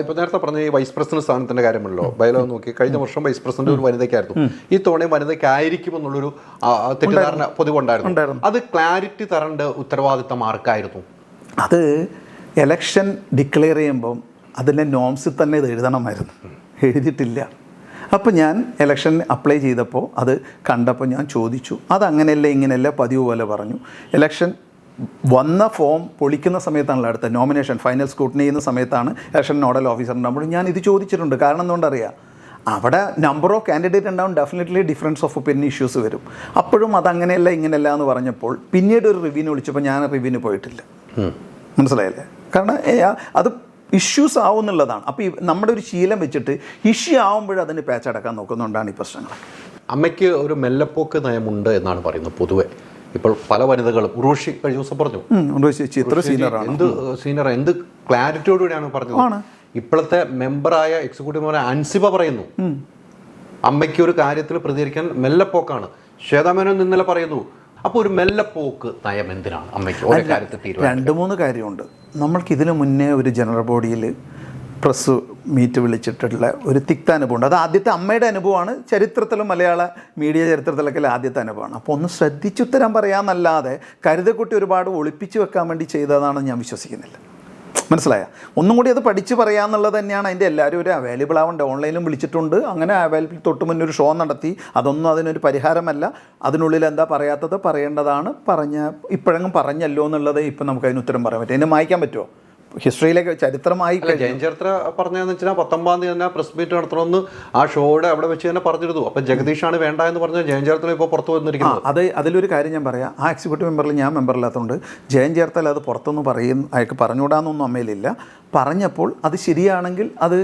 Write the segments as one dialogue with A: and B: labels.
A: ഇപ്പൊ നേരത്തെ പറഞ്ഞ ഈ വൈസ് പ്രസിഡന്റ് സ്ഥാനത്തിന്റെ കാര്യമല്ലോ. ബയലോ നോക്കി കഴിഞ്ഞ വർഷം വൈസ് പ്രസിഡന്റ് ഒരു വനിതയ്ക്കായിരുന്നു. ഈ തവണ വനിതയ്ക്കായിരിക്കും എന്നുള്ളൊരു തെറ്റിദ്ധാരണ പൊതുവുണ്ടായിരുന്നു. അത് ക്ലാരിറ്റി തരേണ്ട ഉത്തരവാദിത്തം ആർക്കായിരുന്നു?
B: അത് എലക്ഷൻ ഡിക്ലെയർ ചെയ്യുമ്പം അതിന്റെ നോംസിൽ തന്നെ ഇത് എഴുതണമായിരുന്നു. എഴുതിയിട്ടില്ല. അപ്പോൾ ഞാൻ ഇലക്ഷൻ അപ്ലൈ ചെയ്തപ്പോൾ അത് കണ്ടപ്പോൾ ഞാൻ ചോദിച്ചു. അത് അങ്ങനെയല്ല ഇങ്ങനെയല്ല പതിവ് പോലെ പറഞ്ഞു. ഇലക്ഷൻ വന്ന ഫോം പൊളിക്കുന്ന സമയത്താണല്ലോ അടുത്ത നോമിനേഷൻ ഫൈനൽ സ്ക്രൂട്ടിനി ചെയ്യുന്ന സമയത്താണ് ഇലക്ഷൻ നോഡൽ ഓഫീസറിന്റെ ഞാൻ ഇത് ചോദിച്ചിട്ടുണ്ട്. കാരണം എന്തുകൊണ്ടറിയാം? അവിടെ നമ്പർ ഓഫ് കാൻഡിഡേറ്റ് ഉണ്ടാവും definitely difference of opinion issues വരും. അപ്പോഴും അതങ്ങനെയല്ല ഇങ്ങനെയല്ല എന്ന് പറഞ്ഞപ്പോൾ പിന്നീട് ഒരു റിവ്യൂവിന് വിളിച്ചപ്പോൾ ഞാൻ റിവ്യൂവിന് പോയിട്ടില്ല. മനസ്സിലായില്ലേ? കാരണം അത് ഇഷ്യൂസ് ആവുന്നുള്ളതാണ് അപ്പോൾ ഈ നമ്മുടെ ഒരു ശീലം വെച്ചിട്ട് ഇഷ്യൂ ആവുമ്പോഴും അതിന് പാച്ചടക്കാൻ നോക്കുന്നുണ്ടാണ് ഈ പ്രശ്നങ്ങൾ
A: അമ്മയ്ക്ക് ഒരു മെല്ലപ്പോക്ക് നയമുണ്ട് എന്നാണ് പറയുന്നത് പൊതുവെ. ഇപ്പോൾ പല വനിതകളും. ഉർവശി കഴിഞ്ഞ ദിവസം പറഞ്ഞു.
B: ചിത്ര സീനിയറാണ്
A: എന്ത് സീനിയർ എന്ത് ക്ലാരിറ്റിയോടുകൂടിയാണ് പറഞ്ഞത്? ഇപ്പോഴത്തെ മെമ്പറായ എക്സിക്യൂട്ടീവ് മെമ്പർ അൻസിബ പറയുന്നു. അമ്മയ്ക്ക് ഒരു കാര്യത്തിൽ പ്രതികരിക്കാൻ മെല്ലപ്പോക്കാണ് ശ്വേതാമേനോൻ ഇന്നലെ പറയുന്നു അപ്പോൾ ഒരു മെല്ലപ്പോക്ക് നയം എന്തിനാണ്? അമ്മയ്ക്ക് ഒരു കാര്യത്തിൽ
B: രണ്ട് മൂന്ന് കാര്യമുണ്ട്. നമ്മൾക്ക് ഇതിനു മുന്നേ ഒരു ജനറൽ ബോഡിയിൽ പ്രസ് മീറ്റ് വിളിച്ചിട്ടുള്ള ഒരു തിക്ത അനുഭവമുണ്ട്. അത് ആദ്യത്തെ അമ്മയുടെ അനുഭവമാണ്. ചരിത്രത്തിലും മലയാള മീഡിയ ചരിത്രത്തിലൊക്കെ ആദ്യത്തെ അനുഭവമാണ്. അപ്പോൾ ഒന്ന് ശ്രദ്ധിച്ചുത്തരം പറയാമെന്നല്ലാതെ കരുതക്കുട്ടി ഒരുപാട് ഒളിപ്പിച്ചു വെക്കാൻ വേണ്ടി ചെയ്തതാണെന്ന് ഞാൻ വിശ്വസിക്കുന്നില്ല. മനസ്സിലായ? ഒന്നും കൂടി അത് പഠിച്ച് പറയാമെന്നുള്ളത് തന്നെയാണ് അതിന്റെ എല്ലാവരും ഒരു അവൈലബിൾ ആവേണ്ടത് ഓൺലൈനിലും വിളിച്ചിട്ടുണ്ട്. അങ്ങനെ അവൈലബിൾ തൊട്ട് മുന്നേ ഒരു ഷോ നടത്തി. അതൊന്നും അതിനൊരു പരിഹാരമല്ല. അതിനുള്ളിൽ എന്താ പറയാത്തത് പറയേണ്ടതാണ്. പറഞ്ഞ ഇപ്പോഴെങ്കിലും പറഞ്ഞല്ലോ എന്നുള്ളത് ഇപ്പം നമുക്ക് അതിന് ഉത്തരം പറയാൻ പറ്റും. എന്നെ മായ്ക്കാൻ പറ്റുമോ? ഹിസ്റ്ററിയിലേക്ക് ചരിത്രമായി
A: ജയൻ ചരിത്ര പറഞ്ഞതെന്ന് വെച്ചാൽ പത്തൊമ്പതാം തീയതി തന്നെ പ്രസ് മീറ്റ് നടത്തണമെന്ന് ആ ഷോയുടെ അവിടെ വെച്ച് തന്നെ പറഞ്ഞിരുന്നു. അപ്പൊ ജഗദീഷാണ് വേണ്ട എന്ന് പറഞ്ഞാൽ ജയൻ ചേർത്തല ഇപ്പോൾ പുറത്തു
B: വന്നിരിക്കുന്നു
A: വന്നിരിക്കുന്നത്.
B: അത് അതിലൊരു കാര്യം ഞാൻ പറയാം. ആ എക്സിക്യൂട്ടീവ് മെമ്പറിൽ ഞാൻ മെമ്പറില്ലാത്തതുകൊണ്ട് ജയൻ ചേർത്തൽ അത് പുറത്തുനിന്ന് പറയും അയാൾക്ക് പറഞ്ഞുകൂടാന്നൊന്നും അമ്മയിലില്ല. പറഞ്ഞപ്പോൾ അത് ശരിയാണെങ്കിൽ അത്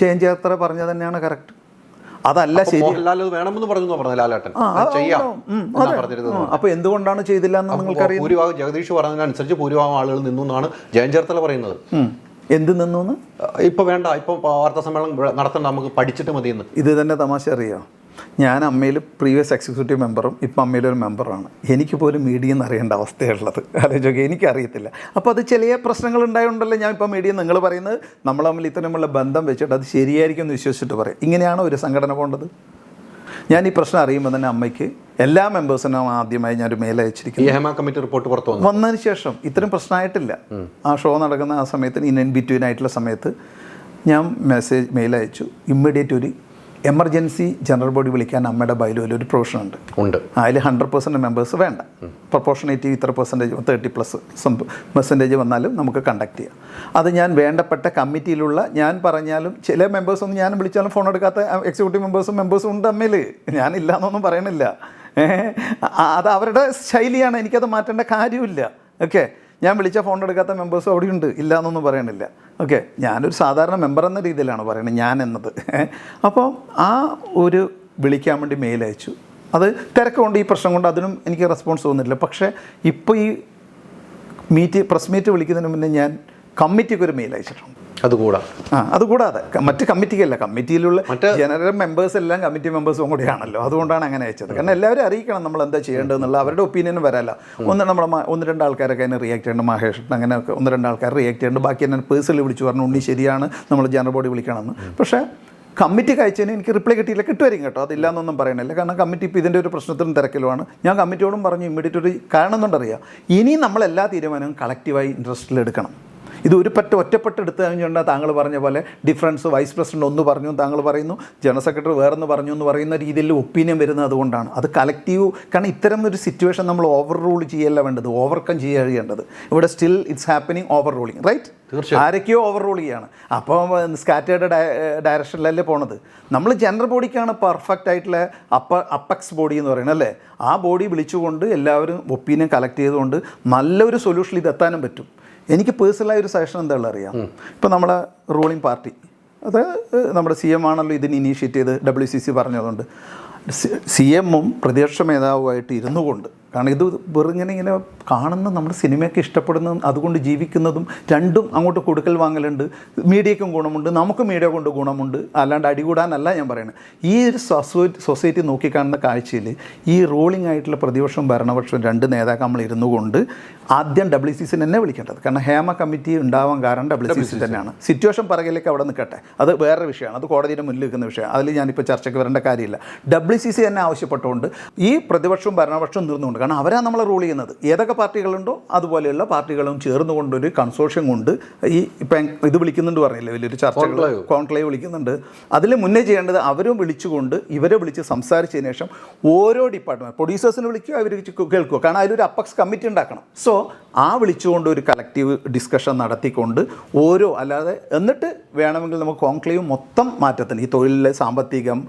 B: ജയൻ ചേർത്തല പറഞ്ഞത് തന്നെയാണ് കറക്റ്റ് അതല്ല ശരി.
A: വേണമെന്ന് പറഞ്ഞു എന്നാ പറഞ്ഞത് ലാലേട്ടൻ
B: അപ്പൊ എന്തുകൊണ്ടാണ് ചെയ്തില്ല എന്ന് നിങ്ങൾക്കറിയാം
A: ഭൂരിഭാഗം ജഗദീഷ് പറഞ്ഞതിനനുസരിച്ച് ഭൂരിഭാഗം ആളുകൾ നിന്നു എന്നാണ് ജയൻ ചേർത്തല പറയുന്നത്.
B: എന്ത് നിന്നു
A: ഇപ്പൊ വേണ്ട ഇപ്പൊ വാർത്താ സമ്മേളനം നടത്തണ്ട നമുക്ക് പഠിച്ചിട്ട് മതിയെന്ന്.
B: ഇത് തന്നെ തമാശ അറിയോ. ഞാൻ അമ്മയിൽ പ്രീവിയസ് എക്സിക്യൂട്ടീവ് മെമ്പറും ഇപ്പം അമ്മയിലൊരു മെമ്പറാണ് എനിക്ക് പോലും മീഡിയ എന്ന് അറിയേണ്ട അവസ്ഥയുള്ളത് ആലോചിക്കുക എനിക്കറിയത്തില്ല. അപ്പോൾ അത് ചില പ്രശ്നങ്ങൾ ഉണ്ടായതുകൊണ്ടല്ലേ ഞാൻ ഇപ്പം മീഡിയ നിങ്ങൾ പറയുന്നത്? നമ്മൾ തമ്മിൽ ഇത്തരമുള്ള ബന്ധം വെച്ചിട്ട് അത് ശരിയായിരിക്കും എന്ന് വിശ്വസിച്ചിട്ട് പറയും. ഇങ്ങനെയാണോ ഒരു സംഘടന പോകേണ്ടത് ഞാൻ ഈ പ്രശ്നം അറിയുമ്പോൾ തന്നെ അമ്മയ്ക്ക് എല്ലാ മെമ്പേഴ്സിനും ആദ്യമായി ഞാൻ ഒരു മെയിൽ അയച്ചിരിക്കുന്നു
A: ഹേമ കമ്മിറ്റി റിപ്പോർട്ട് പുറത്തു വന്നു.
B: വന്നതിന് ശേഷം ഇത്രയും പ്രശ്നമായിട്ടില്ല ആ ഷോ നടക്കുന്ന ആ സമയത്ത് ഇൻ ബിറ്റ്വീൻ ആയിട്ടുള്ള സമയത്ത് ഞാൻ മെസ്സേജ് മെയിൽ അയച്ചു. ഇമ്മീഡിയറ്റ് ഒരു എമർജൻസി ജനറൽ ബോഡി വിളിക്കാൻ അമ്മയുടെ ബൈലോയിൽ ഒരു പ്രൊവിഷൻ ഉണ്ട്.
A: ഉണ്ട്.
B: അതിൽ ഹൺഡ്രഡ് പെർസെന്റ് മെമ്പേഴ്സ് വേണ്ട. പ്രൊപ്പോർഷനേറ്റ് ഇത്ര പെർസെന്റേജ് തേർട്ടി പ്ലസ് പെർസെന്റേജ് വന്നാലും നമുക്ക് കണ്ടക്ട് ചെയ്യാം. അത് ഞാൻ വേണ്ടപ്പെട്ട കമ്മിറ്റിയിലുള്ള ഞാൻ പറഞ്ഞാലും ചില മെമ്പേഴ്സ് ഒന്നും ഞാൻ വിളിച്ചാലും ഫോൺ എടുക്കാത്ത എക്സിക്യൂട്ടീവ് മെമ്പേഴ്സും മെമ്പേഴ്സും ഉണ്ട് തമ്മിൽ ഞാനില്ല എന്നൊന്നും പറയണില്ല അത് അവരുടെ ശൈലിയാണ്. എനിക്കത് മാറ്റേണ്ട കാര്യമില്ല. ഓക്കെ ഞാൻ വിളിച്ച ഫോൺ എടുക്കാത്ത മെമ്പേഴ്സും അവിടെയുണ്ട് ഇല്ല എന്നൊന്നും പറയണില്ല. ഓക്കെ ഞാനൊരു സാധാരണ മെമ്പർ എന്ന രീതിയിലാണ് പറയുന്നത് ഞാൻ എന്നത്. അപ്പോൾ ആ ഒരു വിളിക്കാൻ വേണ്ടി മെയിൽ അയച്ചു. അത് തിരക്കുകൊണ്ട് ഈ പ്രശ്നം കൊണ്ട് അതിനും എനിക്ക് റെസ്പോൺസ് തോന്നുന്നില്ല പക്ഷേ ഇപ്പോൾ ഈ മീറ്റ് പ്രസ് മീറ്റ് വിളിക്കുന്നതിന് മുന്നേ ഞാൻ കമ്മിറ്റിക്ക് ഒരു മെയിൽ അയച്ചിട്ടുണ്ട്.
A: അതുകൂടാ.
B: ആ അതുകൂടാതെ. ക- മറ്റ് കമ്മിറ്റിക്കല്ല. കമ്മിറ്റിയിലുള്ള
A: മറ്റ്
B: ജനറൽ മെമ്പേഴ്സ് എല്ലാം കമ്മിറ്റി മെമ്പേഴ്സും കൂടിയാണല്ലോ അതുകൊണ്ടാണ് അങ്ങനെ അയച്ചത് കാരണം എല്ലാവരും അറിയിക്കണം നമ്മൾ എന്താ ചെയ്യേണ്ടതെന്നുള്ള. അവരുടെ ഒപ്പീനിയൻ വരാല്ല. ഒന്ന് നമ്മൾ ഒന്ന് രണ്ട് ആൾക്കാരൊക്കെ അതിനെ റിയാക്ട് ചെയ്യേണ്ട. മഹേഷ് അങ്ങനെ ഒന്ന് രണ്ട് ആൾക്കാർ റിയാക്ട് ചെയ്യേണ്ട. ബാക്കി എന്നെ പേഴ്സണലി വിളിച്ചു പറഞ്ഞു. ഉണ്ണി ശരിയാണ്. നമ്മൾ ജനറൽ ബോഡി വിളിക്കണമെന്ന്. പക്ഷേ കമ്മിറ്റി കഴിച്ചതിന് എനിക്ക് റിപ്ലൈ കിട്ടിയില്ല. കിട്ടുമായിരിക്കും കേട്ടോ. അതില്ല എന്നൊന്നും പറയണില്ല. കാരണം കമ്മിറ്റി ഇപ്പോൾ ഇതിന്റെ ഒരു പ്രശ്നത്തിനും തിരക്കിലുമാണ്. ഞാൻ കമ്മിറ്റിയോടും പറഞ്ഞു ഇമ്മീഡിയറ്റ് ഒരു കാരണം എന്നുണ്ടറിയാം. ഇനി നമ്മൾ എല്ലാ തീരുമാനവും കളക്റ്റീവായി ഇൻട്രസ്റ്റിൽ എടുക്കണം. ഇത് ഒരു പറ്റ ഒറ്റപ്പെട്ട് എടുത്തു കഴിഞ്ഞുകൊണ്ട് താങ്കൾ പറഞ്ഞ പോലെ ഡിഫറൻസ് വൈസ് പ്രസിഡന്റ് ഒന്ന് പറഞ്ഞു താങ്കൾ പറയുന്നു ജനറൽ സെക്രട്ടറി വേറൊന്ന് പറഞ്ഞു എന്ന് പറയുന്ന രീതിയിൽ ഒപ്പീനിയൻ വരുന്നത് അതുകൊണ്ടാണ്. അത് കളക്റ്റീവ് കാരണം ഇത്തരം ഒരു സിറ്റുവേഷൻ നമ്മൾ ഓവർ റൂൾ ചെയ്യല്ല വേണ്ടത് ഓവർകം ചെയ്യേണ്ടത്. ഇവിടെ still it's happening over ruling right. ആരൊക്കെയോ ഓവർ റൂൾ ചെയ്യാണ് അപ്പോൾ സ്കാറ്റേഡ് ഡയറക്ഷനിലല്ലേ പോണത്. നമ്മൾ ജനറൽ ബോഡിക്കാണ് പെർഫെക്റ്റ് ആയിട്ടുള്ള അപ്പ അപ്പക്സ് ബോഡി എന്ന് പറയുന്നത് അല്ലേ? ആ ബോഡി വിളിച്ചുകൊണ്ട് എല്ലാവരും ഒപ്പീനിയൻ കളക്ട് ചെയ്തുകൊണ്ട് നല്ലൊരു സൊല്യൂഷൻ ഇത് എത്താനും പറ്റും. എനിക്ക് പേഴ്സണലായ ഒരു സജഷൻ എന്താണെന്ന് അറിയാം. ഇപ്പോൾ നമ്മളെ റൂളിംഗ് പാർട്ടി അത് നമ്മുടെ സി എം ആണല്ലോ ഇതിന് ഇനീഷ്യേറ്റ് ചെയ്ത് ഡബ്ല്യു സി സി പറഞ്ഞതുകൊണ്ട്. സി എമ്മും പ്രതിപക്ഷ മേധാവുമായിട്ട് ഇരുന്നു കൊണ്ട് കാരണം ഇത് വെറുങ്ങനെ ഇങ്ങനെ കാണുന്ന നമ്മുടെ സിനിമയൊക്കെ ഇഷ്ടപ്പെടുന്നതും അതുകൊണ്ട് ജീവിക്കുന്നതും രണ്ടും അങ്ങോട്ട് കൊടുക്കൽ വാങ്ങലുണ്ട്. മീഡിയക്കും ഗുണമുണ്ട് നമുക്ക് മീഡിയ കൊണ്ട് ഗുണമുണ്ട്. അല്ലാണ്ട് അടികൂടാനല്ല ഞാൻ പറയുന്നത് ഈ ഒരു സൊസൈറ്റി സൊസൈറ്റി നോക്കിക്കാണുന്ന കാഴ്ചയിൽ ഈ റൂളിംഗ് ആയിട്ടുള്ള പ്രതിപക്ഷവും ഭരണപക്ഷവും രണ്ട് നേതാക്കൾ നമ്മൾ ഇരുന്നു കൊണ്ട് ആദ്യം ഡബ്ല്യു സി സി തന്നെ വിളിക്കേണ്ടത്. കാരണം ഹേമ കമ്മിറ്റി ഉണ്ടാവാൻ കാരണം ഡബ്ല്യു സി സി തന്നെയാണ്. സിറ്റുവേഷൻ പറകിലേക്ക് അവിടെ നിൽക്കട്ടെ. അത് വേറെ വിഷയമാണ്. അത് കോടതിയുടെ മുന്നിൽ നിൽക്കുന്ന വിഷയം അതിൽ ഞാനിപ്പോൾ ചർച്ചയ്ക്ക് വരേണ്ട കാര്യമില്ല. ഡബ്ല്യു സി സി തന്നെ ആവശ്യപ്പെട്ടുകൊണ്ട് ഈ പ്രതിപക്ഷവും ഭരണപക്ഷവും തീർന്നുകൊണ്ട് കാരണം അവരാണ് നമ്മളെ റൂൾ ചെയ്യുന്നത്. ഏതൊക്കെ പാർട്ടികളുണ്ടോ അതുപോലെയുള്ള പാർട്ടികളും ചേർന്നുകൊണ്ടൊരു കൺസോർഷ്യം കൊണ്ട് ഈ ഇപ്പം ഇത് വിളിക്കുന്നുണ്ട് പറഞ്ഞില്ലേ? വലിയൊരു
A: ചർച്ച.
B: കോൺക്ലേവ് വിളിക്കുന്നുണ്ട്. അതിൽ മുന്നേ ചെയ്യേണ്ടത് അവരും വിളിച്ചുകൊണ്ട് ഇവരെ വിളിച്ച് സംസാരിച്ചതിന് ശേഷം ഓരോ ഡിപ്പാർട്ട്മെന്റ് പ്രൊഡ്യൂസേഴ്സിനെ വിളിക്കുക അവർ കേൾക്കുക. കാരണം അതിലൊരു അപ്പക്സ് കമ്മിറ്റി ഉണ്ടാക്കണം. സോ ആ വിളിച്ചുകൊണ്ട് ഒരു കളക്റ്റീവ് ഡിസ്കഷൻ നടത്തിക്കൊണ്ട് ഓരോ അല്ലാതെ എന്നിട്ട് വേണമെങ്കിൽ നമുക്ക് കോൺക്ലേവ് മൊത്തം മാറ്റത്തിന് ഈ തൊഴിലിലെ സാമ്പത്തികം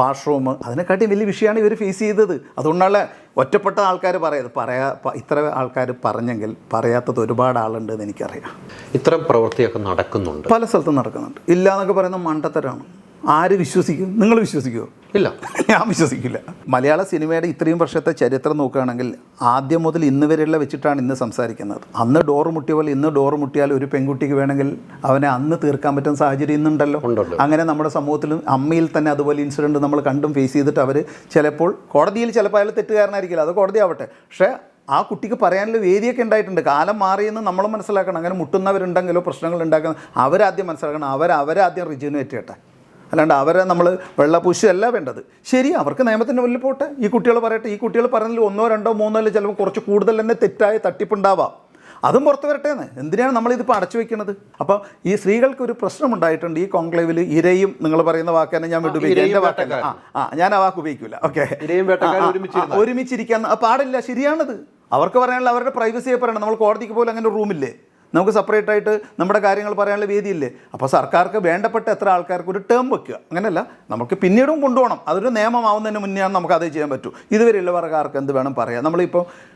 B: വാഷ്റൂം അതിനെക്കാട്ടി വലിയ വിഷയമാണ് ഇവർ ഫേസ് ചെയ്തത്. അതുകൊണ്ടാണ് ഒറ്റപ്പെട്ട ആൾക്കാർ പറയാത് പറയാ ഇത്ര ആൾക്കാർ പറഞ്ഞെങ്കിൽ പറയാത്തത് ഒരുപാട് ആളുണ്ട് എന്ന് എനിക്കറിയാം.
A: ഇത്തരം പ്രവൃത്തിയൊക്കെ നടക്കുന്നുണ്ട്.
B: പല സ്ഥലത്തും നടക്കുന്നുണ്ട്. ഇല്ല എന്നൊക്കെ പറയുന്നത് മണ്ടത്തരാണ്. ആര് വിശ്വസിക്കും? നിങ്ങൾ വിശ്വസിക്കുമോ
A: ഇല്ല.
B: ഞാൻ വിശ്വസിക്കില്ല. മലയാള സിനിമയുടെ ഇത്രയും വർഷത്തെ ചരിത്രം നോക്കുകയാണെങ്കിൽ ആദ്യം മുതൽ ഇന്ന് വരെയുള്ള വെച്ചിട്ടാണ് ഇന്ന് സംസാരിക്കുന്നത്. അന്ന് ഡോർ മുട്ടിയ പോലെ ഇന്ന് ഡോറ് മുട്ടിയാൽ ഒരു പെൺകുട്ടിക്ക് വേണമെങ്കിൽ അവനെ അന്ന് തീർക്കാൻ പറ്റുന്ന സാഹചര്യം ഇന്നുണ്ടല്ലോ. അങ്ങനെ നമ്മുടെ സമൂഹത്തിലും അമ്മയിൽ തന്നെ അതുപോലെ ഇൻസിഡന്റ് നമ്മൾ കണ്ടും ഫേസ് ചെയ്തിട്ട് അവർ ചിലപ്പോൾ കോടതിയിൽ ചിലപ്പോൾ അയാൾ തെറ്റുകാരനായിരിക്കില്ല. അത് കോടതി ആവട്ടെ. പക്ഷേ ആ കുട്ടിക്ക് പറയാനുള്ള വേദിയൊക്കെ ഉണ്ടായിട്ടുണ്ട്. കാലം മാറിയെന്ന് നമ്മൾ മനസ്സിലാക്കണം. അങ്ങനെ മുട്ടുന്നവരുണ്ടെങ്കിലോ പ്രശ്നങ്ങൾ ഉണ്ടാക്കുന്ന അവരാദ്യം മനസ്സിലാക്കണം. അവർ അവരാദ്യം റിജുവിനേറ്റ് ചെയ്യട്ടെ. അല്ലാണ്ട് അവരെ നമ്മൾ വെള്ളപൂശിയല്ല വേണ്ടത്. ശരി അവർക്ക് നിയമത്തിന്റെ മുന്നിൽ പോട്ടെ. ഈ കുട്ടികൾ പറയട്ടെ ഈ കുട്ടികൾ പറഞ്ഞതിൽ ഒന്നോ രണ്ടോ മൂന്നോ അല്ല ചിലപ്പോൾ കുറച്ച് കൂടുതൽ തന്നെ തെറ്റായ തട്ടിപ്പുണ്ടാവാം. അതും പുറത്ത് വരട്ടേന്ന്. എന്തിനാണ് നമ്മളിതിപ്പോൾ അടച്ചു വെക്കുന്നത് അപ്പോൾ ഈ സ്ത്രീകൾക്ക് ഒരു പ്രശ്നം ഉണ്ടായിട്ടുണ്ട് ഈ കോൺക്ലേവിൽ ഇരയും നിങ്ങൾ പറയുന്ന വാക്ക് തന്നെ ഞാൻ വിട്ടുപയോഗിക്കും എന്റെ വാക്കല്ല ആ ആ ഞാൻ ആ വാക്ക് ഉപയോഗിക്കില്ല ഓക്കെ. ഒരുമിച്ചിരിക്കാൻ. പാടില്ല ശരിയാണത്. അവർക്ക് പറയാനുള്ള അവരുടെ പ്രൈവസിയെ പറയണം. നമ്മൾ കോടതിക്ക് പോലും അങ്ങനെ റൂമില്ലേ നമുക്ക് സെപ്പറേറ്റ് ആയിട്ട് നമ്മുടെ കാര്യങ്ങൾ പറയാനുള്ള വേദിയില്ലേ? അപ്പോൾ സർക്കാർക്ക് വേണ്ടപ്പെട്ട എത്ര ആൾക്കാർക്ക് ഒരു ടേം വെക്കുക. അങ്ങനെയല്ല നമുക്ക് പിന്നീടും കൊണ്ടുപോകണം. അതൊരു നിയമമാവുന്നതിന് മുന്നെയാണ് നമുക്ക് അതേ ചെയ്യാൻ പറ്റൂ. ഇതുവരെയുള്ളവർക്കാർക്ക് എന്ത് വേണം പറയാം? നമ്മളിപ്പോൾ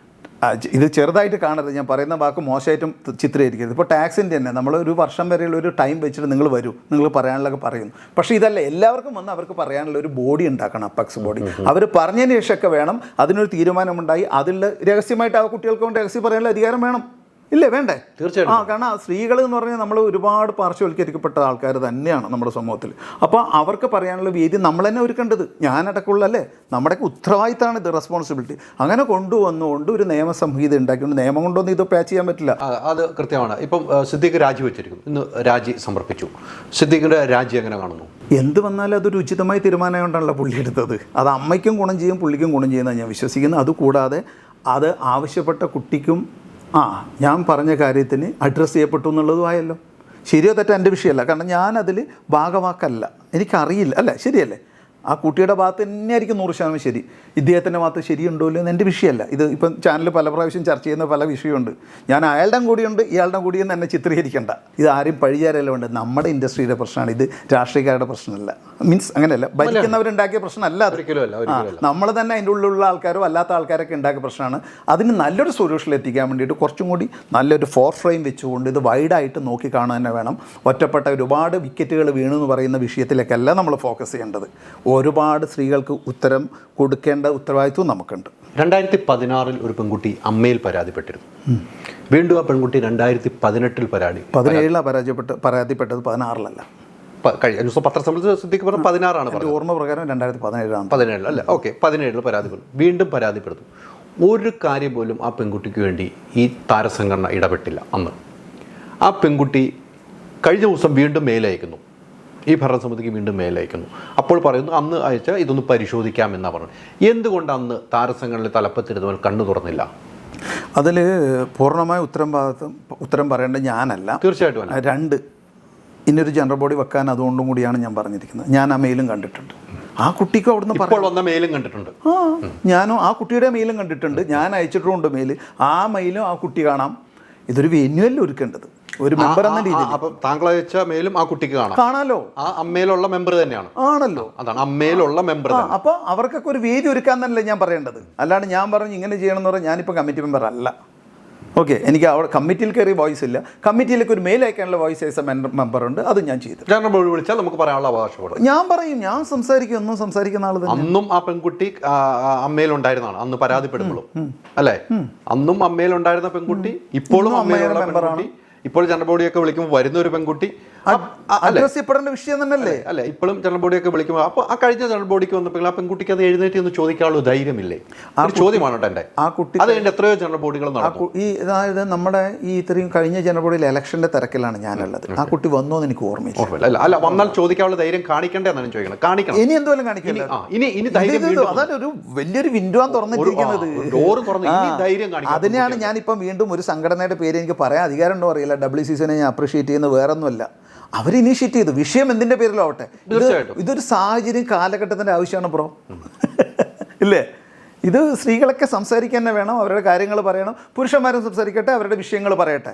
B: ഇത് ചെറുതായിട്ട് കാണരുത്. ഞാൻ പറയുന്ന വാക്ക് മോശമായിട്ടും ചിത്രീകരിക്കരുത്. ഇപ്പോൾ ടാക്സിന്റെ തന്നെ. നമ്മൾ ഒരു വർഷം വരെയുള്ള ഒരു ടൈം വെച്ചിട്ട് നിങ്ങൾ വരൂ. നിങ്ങൾ പറയാനുള്ളതൊക്കെ പറയുന്നു. പക്ഷേ ഇതല്ല എല്ലാവർക്കും വന്ന് അവർക്ക് പറയാനുള്ള ഒരു ബോഡി ഉണ്ടാക്കണം അപ്പക്സ് ബോഡി അവർ പറഞ്ഞതിന് ശേഷമൊക്കെ വേണം. അതിനൊരു തീരുമാനമുണ്ടായി. അതിൽ രഹസ്യമായിട്ട് ആ കുട്ടികൾക്ക് രഹസ്യം പറയാനുള്ള അധികാരം വേണം. ഇല്ലേ വേണ്ടേ?
A: തീർച്ചയായിട്ടും.
B: ആ കാരണം സ്ത്രീകൾ എന്ന് പറഞ്ഞാൽ നമ്മൾ ഒരുപാട് പാർശ്വവൽക്കരിക്കപ്പെട്ട ആൾക്കാർ തന്നെയാണ് നമ്മുടെ സമൂഹത്തിൽ അപ്പോൾ അവർക്ക് പറയാനുള്ള വേദി നമ്മൾ തന്നെ ഒരുക്കേണ്ടത്. ഞാനടക്കമുള്ള അല്ലേ നമ്മുടെയൊക്കെ ഉത്തരവാദിത്തമാണ് ഇത് റെസ്പോൺസിബിലിറ്റി അങ്ങനെ കൊണ്ടുവന്നുകൊണ്ട് ഒരു നിയമസംഹിത ഉണ്ടാക്കിക്കൊണ്ട് നിയമം കൊണ്ടൊന്നും ഇത് പാച്ച് ചെയ്യാൻ പറ്റില്ല.
A: അത് കൃത്യമാണ്. ഇപ്പം സിദ്ദീഖ് രാജി വെച്ചിരിക്കും ഇന്ന് രാജി സമർപ്പിച്ചു. സിദ്ദീഖിന്റെ രാജി എങ്ങനെ കാണുന്നു?
B: എന്ത് വന്നാലും അതൊരു ഉചിതമായ തീരുമാനം കൊണ്ടാണല്ലോ പുള്ളി എടുത്തത്. അത് അമ്മയ്ക്കും ഗുണം ചെയ്യും പുള്ളിക്കും ഗുണം ചെയ്യുന്നതാണ് ഞാൻ വിശ്വസിക്കുന്നത്. അതുകൂടാതെ അത് ആവശ്യപ്പെട്ട കുട്ടിക്കും ആ ഞാൻ പറഞ്ഞ കാര്യത്തിന് അഡ്രസ്സ് ചെയ്യപ്പെട്ടു എന്നുള്ളതുമായല്ലോ. ശരിയോ തെറ്റോ എന്റെ വിഷയമല്ല. കാരണം ഞാനതിൽ ഭാഗവാക്കല്ല. എനിക്കറിയില്ല. അല്ലേ? ശരിയല്ലേ? ആ കുട്ടിയുടെ ഭാഗത്ത് തന്നെയായിരിക്കും നൂറ് ശതമാനം ശരി. ഇദ്ദേഹത്തിന്റെ ഭാഗത്ത് ശരിയുണ്ടോ ഇല്ലയോ എന്ന് എന്റെ വിഷയമല്ല. ഇത് ഇപ്പം ചാനൽ പല പ്രാവശ്യം ചർച്ച ചെയ്യുന്ന പല വിഷയമുണ്ട്. ഞാൻ അയാളുടെ കൂടിയുണ്ട് ഇയാളുടെ കൂടിയെന്ന് എന്നെ ചിത്രീകരിക്കേണ്ട. ഇത് ആരും പഴിചാരല്ല വേണ്ട നമ്മുടെ ഇൻഡസ്ട്രിയുടെ പ്രശ്നമാണ് ഇത്. രാഷ്ട്രീയക്കാരുടെ പ്രശ്നമല്ല. മീൻസ് അങ്ങനെയല്ല. ഭരിക്കുന്നവരുണ്ടാക്കിയ പ്രശ്നമല്ല അത്. നമ്മൾ തന്നെ അതിന്റെ ഉള്ളിലുള്ള ആൾക്കാരോ അല്ലാത്ത ആൾക്കാരൊക്കെ ഉണ്ടാക്കിയ പ്രശ്നമാണ്. അതിന് നല്ലൊരു സൊല്യൂഷൻ എത്തിക്കാൻ വേണ്ടിയിട്ട് കുറച്ചും കൂടി നല്ലൊരു ഫോർ ഫ്രെയിം വെച്ചുകൊണ്ട് ഇത് വൈഡായിട്ട് നോക്കി കാണാൻ തന്നെ വേണം. ഒറ്റപ്പെട്ട ഒരുപാട് വിക്കറ്റുകൾ വീണു എന്ന് പറയുന്ന വിഷയത്തിലേക്കല്ല നമ്മൾ ഫോക്കസ് ചെയ്യേണ്ടത്. ഒരുപാട് സ്ത്രീകൾക്ക് ഉത്തരം കൊടുക്കേണ്ട ഉത്തരവാദിത്വം നമുക്കുണ്ട്.
A: രണ്ടായിരത്തി പതിനാറിൽ ഒരു പെൺകുട്ടി അമ്മയിൽ പരാതിപ്പെട്ടിരുന്നു. വീണ്ടും ആ പെൺകുട്ടി രണ്ടായിരത്തി പതിനെട്ടിൽ പരാതി
B: പതിനേഴിലാണ് പരാജയപ്പെട്ട് പരാതിപ്പെട്ടത് പതിനാറിലല്ല.
A: കഴിഞ്ഞ ദിവസം പത്രസമ്മേളനത്തിൽ സിദ്ദീഖ് പറഞ്ഞ പതിനാറാണ് പറഞ്ഞത്.
B: ഓർമ്മ പ്രകാരം രണ്ടായിരത്തി പതിനേഴാണ്
A: പതിനേഴിൽ അല്ലേ? ഓക്കെ പതിനേഴിൽ പരാതിപ്പെടുന്നു. വീണ്ടും പരാതിപ്പെടുന്നു. ഒരു കാര്യം പോലും ആ പെൺകുട്ടിക്ക് വേണ്ടി ഈ താരസംഘടന ഇടപെട്ടില്ല അന്ന്. ആ പെൺകുട്ടി കഴിഞ്ഞ ദിവസം വീണ്ടും മെയിലയക്കുന്നു ഈ ഭരണസമിതിക്ക് വീണ്ടും മേലയക്കുന്നു. അപ്പോൾ പറയുന്നു അന്ന് അയച്ച ഇതൊന്ന് പരിശോധിക്കാമെന്നാണ് പറഞ്ഞത് എന്തുകൊണ്ട് അന്ന് താരസംഘടനയിൽ തലപ്പത്തിരുന്നവൻ കണ്ണു തുറന്നില്ല?
B: അതിൽ പൂർണമായ ഉത്തരം ഭാഗത്തും ഉത്തരം പറയേണ്ടത് ഞാനല്ല.
A: തീർച്ചയായിട്ടും
B: രണ്ട് ഇന്നൊരു ജനറൽ ബോഡി വെക്കാൻ അതുകൊണ്ടും കൂടിയാണ് ഞാൻ പറഞ്ഞിരിക്കുന്നത്. ഞാൻ ആ മെയിലും കണ്ടിട്ടുണ്ട്. ആ കുട്ടിക്കും അവിടുന്ന്
A: ഇപ്പോൾ വന്ന മെയിലും കണ്ടിട്ടുണ്ട്.
B: ആ ഞാനും ആ കുട്ടിയുടെ മെയിലും കണ്ടിട്ടുണ്ട്. ഞാൻ അയച്ചിട്ടുമുണ്ട് മെയിൽ ആ മെയിലും ആ കുട്ടി കാണാം. ഇതൊരു വെന്യുവല്ല ഒരുക്കേണ്ടത്. ഒരു മെമ്പർ എന്ന രീതിയിൽ.
A: അപ്പൊ താങ്കൾ അയച്ച മെയിലും ആ കുട്ടിക്ക് കാണാം.
B: കാണാലോ?
A: ആ അമ്മയിലുള്ള മെമ്പർ തന്നെയാണ്.
B: ആണല്ലോ.
A: അതാണ് അമ്മയിലുള്ള മെമ്പർ
B: അപ്പൊ അവർക്കൊക്കെ ഒരു വേദി ഒരുക്കാൻ തന്നെയല്ലേ ഞാൻ പറയേണ്ടത്. അല്ലാണ്ട് ഞാൻ പറഞ്ഞു ഇങ്ങനെ ചെയ്യണം എന്ന് പറഞ്ഞാൽ ഞാനിപ്പോൾ കമ്മിറ്റി മെമ്പർ അല്ല. ഓക്കെ എനിക്ക് അവിടെ കമ്മിറ്റിയിൽ കയറി വോയിസ് ഇല്ല. കമ്മിറ്റിയിലേക്ക് ഒരു മെയിൽ അയക്കാനുള്ള വോയിസ് ആയ മെമ്പർ ഉണ്ട്. അത് ഞാൻ ചെയ്തു.
A: വിളിച്ചാൽ നമുക്ക് പറയാനുള്ള അവകാശപ്പെടും
B: ഞാൻ പറയും ഞാൻ സംസാരിക്കും ഒന്നും സംസാരിക്കുന്ന ആൾ
A: അന്നും ആ പെൺകുട്ടി അമ്മയിലുണ്ടായിരുന്നാണ് അന്ന് പരാതിപ്പെടുമ്പോഴും. അല്ലേ? അന്നും അമ്മയിലുണ്ടായിരുന്ന പെൺകുട്ടി ഇപ്പോഴും അമ്മയിലുള്ള പെൺകുട്ടി ഇപ്പോൾ ജനറൽ ബോഡിയൊക്കെ വിളിക്കുമ്പോൾ വരുന്ന ഒരു പെൺകുട്ടി
B: അഡ്രസ് ചെയ്യപ്പെടേണ്ട വിഷയം തന്നെയല്ലേ?
A: അല്ലെ ഇപ്പോഴും ജനറൽ ബോഡിയൊക്കെ വിളിക്കുമ്പോൾ അപ്പോൾ ആ കഴിഞ്ഞ ജനറൽ ബോഡിക്ക് വന്നപ്പോൾ ആ പെൺകുട്ടിക്ക് അത് എഴുന്നേറ്റ് ഒന്ന് ചോദിക്കാനുള്ള ധൈര്യമില്ലേ? ആ ചോദ്യമാണ് കേട്ടോ എന്റെ?
B: ആ കുട്ടി
A: അത് കഴിഞ്ഞ് എത്രയോ ജനറൽ ബോഡികൾ
B: ആ ഈ അതായത് നമ്മുടെ ഈ ഇത്രയും കഴിഞ്ഞ ജനറൽ ഇലക്ഷന്റെ തിരക്കിലാണ് ഞാനുള്ളത്. ആ കുട്ടി വന്നോ എന്ന് എനിക്ക് ഓർമ്മയില്ല.
A: അല്ല അല്ല വന്നാൽ ചോദിക്കാനുള്ള ധൈര്യം കാണിക്കണ്ടേ എന്നാണ് ചോദിക്കുന്നത്. കാണിക്കണം.
B: ഇനി എന്തോലും കാണിക്കില്ല.
A: ഇനി ഇനി ധൈര്യം
B: അതാണ് ഒരു വലിയൊരു വിൻഡോ തുറന്നിട്ടിരിക്കുന്നത്
A: ഡോർ തുറന്ന് ധൈര്യം കാണിക്കണം
B: അതിനെയാണ് ഞാനിപ്പം വീണ്ടും ഒരു സംഘടനയുടെ പേര് എനിക്ക് പറയാൻ അധികാരം ഉണ്ടോ അറിയില്ല. ഡബ്ല്യു സി സിനെ ഞാൻ അപ്രീഷിയേറ്റ് ചെയ്യുന്നത് വേറൊന്നുമല്ല. അവർ ഇനീഷ്യേറ്റ് ചെയ്തു. വിഷയം എന്തിന്റെ
A: പേരിലാവട്ടെ?
B: ഇതൊരു സാഹചര്യം കാലഘട്ടത്തിന്റെ ആവശ്യമാണ് പ്രോ ഇല്ലേ? ഇത് സ്ത്രീകളൊക്കെ സംസാരിക്കാൻ തന്നെ വേണം അവരുടെ കാര്യങ്ങൾ പറയണം പുരുഷന്മാരും സംസാരിക്കട്ടെ അവരുടെ വിഷയങ്ങൾ പറയട്ടെ.